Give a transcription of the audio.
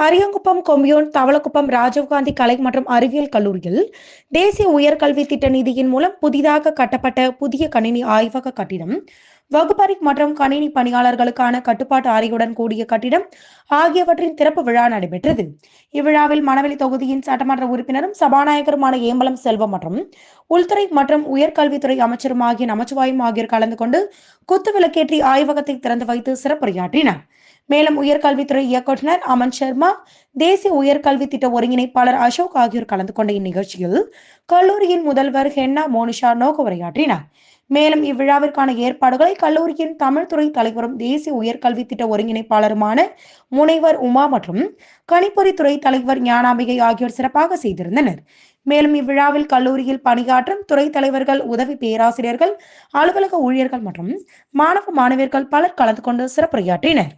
Ariyankuppam commune Thavalakuppam Rajiv Gandhi கலை மற்றும் அறிவியல் கல்லூரியில் தேசிய உயர்கல்வி திட்ட நிதியின் மூலம் புதிதாக கட்டப்பட்ட புதிய கணினி ஆய்வக கட்டிடம் வகுப்பறை மற்றும் கணினி பணியாளர்களுக்கான கட்டுப்பாட்டு அறையுடன் கூடிய கட்டிடம் ஆகியவற்றின் திறப்பு விழா நடைபெற்றது. இவ்விழாவில் மணவெளி தொகுதியின் சட்டமன்ற உறுப்பினரும் சபாநாயகருமான ஏம்பலம் செல்வம் மற்றும் உள்துறை மற்றும் உயர்கல்வித்துறை அமைச்சரும் ஆகிய நமச்சிவாயும் ஆகியோர் கலந்து கொண்டு குத்து விளக்கேற்றி ஆய்வகத்தை திறந்து வைத்து சிறப்புரையாற்றினர். மேலும் உயர்கல்வித்துறை இயக்குநர் அமன் சர்மா தேசிய உயர்கல்வி திட்ட ஒருங்கிணைப்பாளர் அசோக் ஆகியோர் கலந்து கொண்ட இந்நிகழ்ச்சியில் கல்லூரியின் முதல்வர் ஹென்னா மோனிஷா நோக்க உரையாற்றினார். மேலும் இவ்விழாவிற்கான ஏற்பாடுகளை கல்லூரியின் தமிழ் துறை தலைவரும் தேசிய உயர்கல்வி திட்ட ஒருங்கிணைப்பாளருமான முனைவர் உமா மற்றும் கணிப்பொறித்துறை தலைவர் ஞானாம்பிகை ஆகியோர் சிறப்பாக செய்திருந்தனர். மேலும் இவ்விழாவில் கல்லூரியில் பணியாற்றும் துறை தலைவர்கள் உதவி பேராசிரியர்கள் அலுவலக ஊழியர்கள் மற்றும் மாணவ மாணவியர்கள் பலர் கலந்து கொண்டு சிறப்புரையாற்றினர்.